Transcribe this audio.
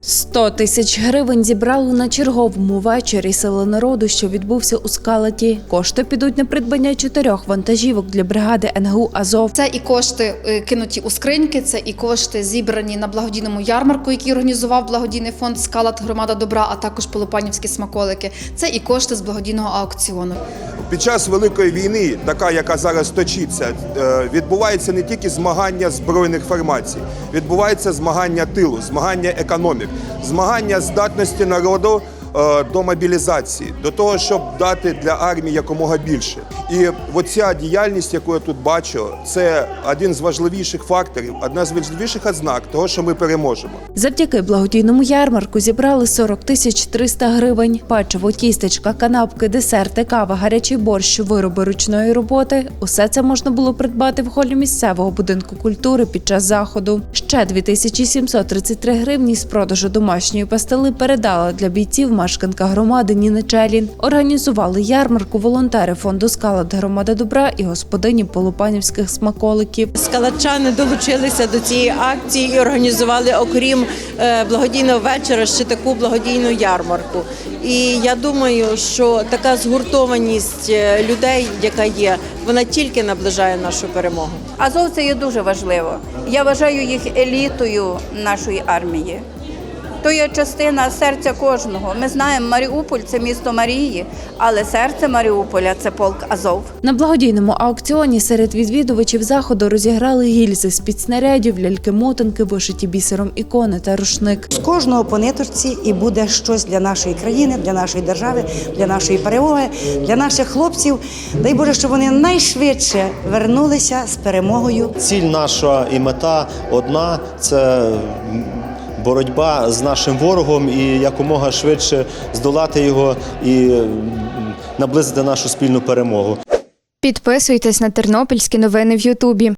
100 тисяч гривень зібрали на черговому вечорі сили народу, що відбувся у скалаті. Кошти підуть на придбання чотирьох вантажівок для бригади НГУ Азов. Це і кошти е, кинуті у скриньки, це і кошти зібрані на благодійному ярмарку, який організував благодійний фонд Скалат Громада Добра, а також Полопанівські смаколики. Це і кошти з благодійного аукціону. Під час великої війни, така яка зараз точиться, е, відбувається не тільки змагання збройних формацій, відбувається змагання тилу, змагання економік, змагання здатності народу до мобілізації, до того, щоб дати для армії якомога більше. І оця діяльність, яку я тут бачу, це один з важливіших факторів, одна з важливіших ознак того, що ми переможемо. Завдяки благодійному ярмарку зібрали 40 тисяч 300 гривень. Печиво, тістечка, канапки, десерти, кава, гарячий борщ, вироби ручної роботи. Усе це можна було придбати в холі місцевого будинку культури під час заходу. Ще 2733 гривні з продажу домашньої пастили передала для бійців мешканка громади Ніна Челін. Організували ярмарку волонтери фонду «Скалат Громада добра і господині полупанівських смаколиків. Скалачани долучилися до цієї акції і організували, окрім е, благодійного вечора, ще таку благодійну ярмарку. І я думаю, що така згуртованість е, людей, яка є, вона тільки наближає нашу перемогу. Азов це є дуже важливо. Я вважаю їх елітою нашої армії. То є частина серця кожного. Ми знаємо, Маріуполь це місто Марії, але серце Маріуполя це полк Азов. На благодійному аукціоні серед відвідувачів заходу розіграли гільзи з під снарядів, ляльки-мотанки, вишиті бісером ікони та рушник. З кожного по ниточці і буде щось для нашої країни, для нашої держави, для нашої перемоги, для наших хлопців. Дай Боже, щоб вони найшвидше вернулися з перемогою. Ціль наша і мета одна це боротьба з нашим ворогом і якомога швидше здолати його і наблизити нашу спільну перемогу. Підписуйтесь на тернопільські новини в Ютубі.